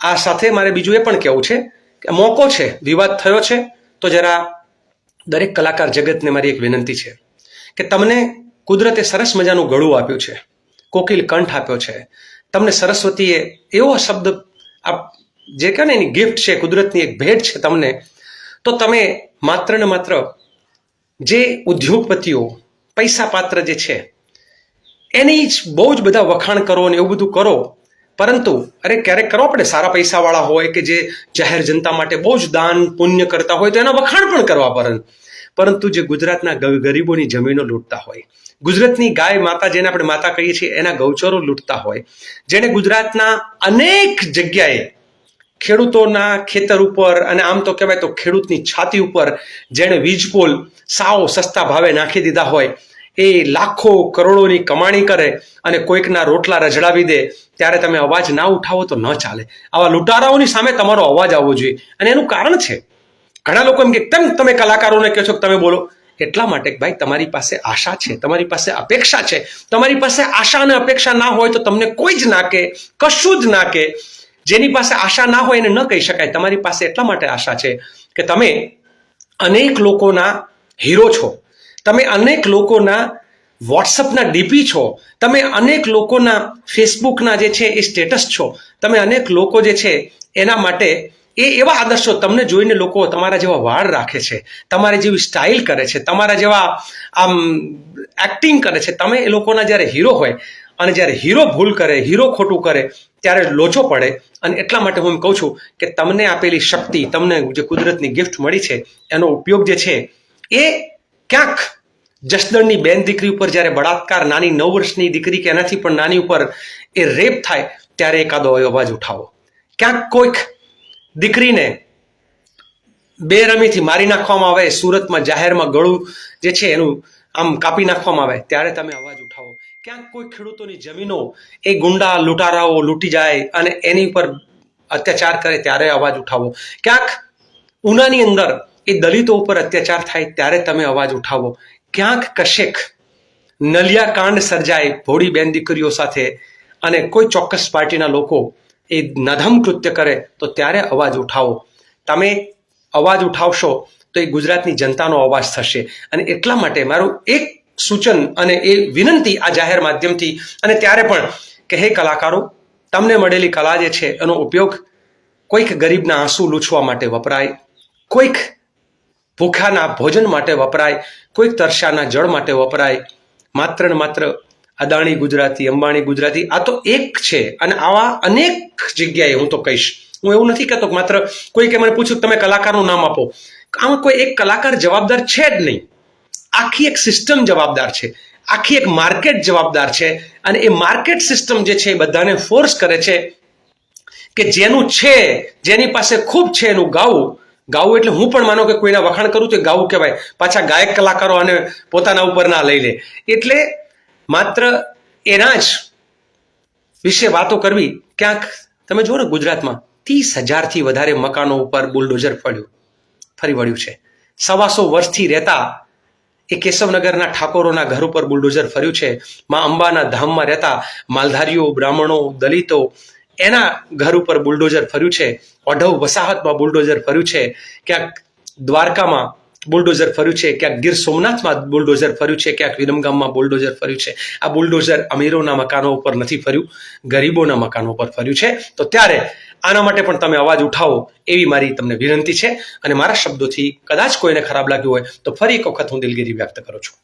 આ સાથે મારે બીજું એ પણ કહેવું છે કે મોકો છે, વિવાદ થયો છે, તો જરા દરેક કલાકાર જગતને મારી એક વિનંતી છે કે તમને કુદરતે સરસ મજાનું ગળું આપ્યું છે, કોકિલ કંઠ આપ્યો છે. તમને સરસ્વતીએ એવો શબ્દ આ જે કહે ને એની ગિફ્ટ છે, કુદરતની એક ભેટ છે તમને, તો તમે માત્ર ને માત્ર જે ઉદ્યોગપતિઓ પૈસા પાત્ર જે છે, એની જ બહુ જ બધા વખાણ કરો ને એવું બધું કરો પરંતુ, અરે ક્યારેક કરો આપણે સારા પૈસાવાળા હોય કે જે જાહેર જનતા માટે બહુ જ દાન પુણ્ય કરતા હોય તો એના વખાણ પણ કરવા પર પરંતુ જે ગુજરાતના ગરીબોની જમીનો લૂંટતા હોય, ગુજરાતની ગાય માતા જેને આપણે માતા કહીએ છીએ, એના ગૌચરો લૂંટતા હોય જેને ગુજરાતના અનેક જગ્યાએ ખેડૂતોના ખેતર ઉપર અને આમ તો કહેવાય તો ખેડૂતની છાતી ઉપર જેણે વીજ પોલ સાવ સસ્તા ભાવે નાખી દીધા હોય એ લાખો કરોડોની કમાણી કરે અને કોઈકના રોટલા રજડાવી દે, ત્યારે તમે અવાજ ના ઉઠાવો તો ન ચાલે. આવા લૂંટારાઓની સામે તમારો અવાજ આવવો જોઈએ. અને એનું કારણ છે, ઘણા લોકો એમ કે કેમ તમે કલાકારોને કહો છો કે તમે બોલો. એટલા માટે ભાઈ, તમારી પાસે આશા છે, તમારી પાસે અપેક્ષા છે. તમારી પાસે આશા અને અપેક્ષા ના હોય તો તમને કોઈ જ ના કે કશું જ ના કે જેની પાસે આશા ના હોય એને ન કહી શકાય. તમારી પાસે એટલા માટે આશા છે કે તમે અનેક લોકોના હીરો છો. તમે અનેક લોકોના વોટ્સઅપના ડીપી છો, તમે અનેક લોકોના ફેસબુકના જે છે એ સ્ટેટસ છો, તમે અનેક લોકો જે છે એના માટે એ એવા આદર્શો તમને જોઈને લોકો તમારા જેવા વાળ રાખે છે, તમારી જેવી સ્ટાઇલ કરે છે, તમારા જેવા, આમ એક્ટિંગ કરે છે. તમે એ લોકોના જ્યારે હીરો હોય અને જ્યારે હીરો ભૂલ કરે હીરો ખોટું કરે, ત્યારે લોચો પડે. અને એટલા માટે હું એમ કહું છું કે તમને આપેલી શક્તિ, તમને જે કુદરતની ગિફ્ટ મળી છે, એનો ઉપયોગ જે છે એ ક્યાંક જસદણની બેન દીકરી ઉપર જ્યારે બળાત્કાર નાની નવ વર્ષની દીકરી કે એનાથી પણ નાની ઉપર એ રેપ થાય, ત્યારે એકાદો અવાજ ઉઠાવો. ક્યાંક કોઈક દીકરીને બેરમીથી મારી નાખવામાં આવે, સુરતમાં જાહેરમાં ગળું જે છે એનું આમ કાપી નાખવામાં આવે, ત્યારે તમે અવાજ ઉઠાવો. ક્યાંક કોઈ ખેડૂતોની જમીનો એ ગુંડા લૂંટારાઓ લૂંટી જાય અને એની પર અત્યાચાર કરે, ત્યારે અવાજ ઉઠાવો. ક્યાંક ઉનાની અંદર એ દલિતો ઉપર અત્યાચાર થાય ત્યારે તમે અવાજ ઉઠાવો. ક્યાંક કશેક નલિયા કાંડ સર્જાય ભોળી બેન દીકરીઓ સાથે અને કોઈ ચોક્કસ પાર્ટીના લોકો એ નધમ કૃત્ય કરે તો ત્યારે અવાજ ઉઠાવો. તમે અવાજ ઉઠાવશો તો એ ગુજરાતની જનતાનો અવાજ થશે. અને એટલા માટે મારું એક સૂચન અને એ વિનંતી આ જાહેર માધ્યમથી અને ત્યારે પણ કે હે કલાકારો, તમને મળેલી કલા જે છે એનો ઉપયોગ કોઈક ગરીબના આંસુ લૂછવા માટે વપરાય, કોઈક ભૂખ્યાના ભોજન માટે વપરાય, કોઈક તરસાના જળ માટે વપરાય. માત્ર ને માત્ર અદાણી ગુજરાતી, અંબાણી ગુજરાતી, આ તો એક છે અને આવા અનેક જગ્યાએ હું તો કહીશ. હું એવું નથી કહેતો કે માત્ર કોઈકે મને પૂછ્યું તમે કલાકારનું નામ આપો. આમાં કોઈ એક કલાકાર જવાબદાર છે જ નહીં. આખી એક સિસ્ટમ જવાબદાર છે. આખી એક માર્કેટ જવાબદાર છે. અને એ માર્કેટ સિસ્ટમ જે છે એ બધાને ફોર્સ કરે છે કે જેનું છે, જેની પાસે ખૂબ છે એનું ગાવું ગાવું એટલે હું પણ માનો કે કોઈના વખાણ કરું તો ગાવું કહેવાય. પાછા ગાયક કલાકારો આને પોતાના ઉપર ના લઈ લે. એટલે માત્ર એના જ વિશે વાતો કરવી, ક્યાંક તમે જુઓ ને ગુજરાતમાં ત્રીસ હજારથી વધારે મકાનો ઉપર બુલડોઝર ફળ્યું. ફરી વળ્યું છે. સવાસો વર્ષથી રહેતા એ કેશવનગરના ઠાકોરોના ઘર ઉપર બુલડોઝર ફર્યું છે. મા અંબાના ધામમાં રહેતા માલધારીઓ, બ્રાહ્મણો, દલિતો એના ઘર ઉપર બુલડોઝર ફર્યું છે ઓઢવ વસાહતમાં બુલડોઝર ફર્યું છે, ક્યાંક દ્વારકામાં બુલડોઝર ફર્યું છે, ક્યાંક ગીર સોમનાથમાં બુલડોઝર ફર્યું છે, ક્યાંક વિરમગામમાં બુલડોઝર ફર્યું છે. આ બુલડોઝર અમીરોના મકાનો ઉપર નથી ફર્યું, ગરીબોના મકાનો ઉપર ફર્યું છે. તો ત્યારે આના માટે પણ તમે અવાજ ઉઠાવો એવી મારી તમને વિનંતી છે અને મારા શબ્દોથી કદાચ કોઈને ખરાબ લાગ્યું હોય તો ફરી એક વખત હું દિલગીરી વ્યક્ત કરું છું.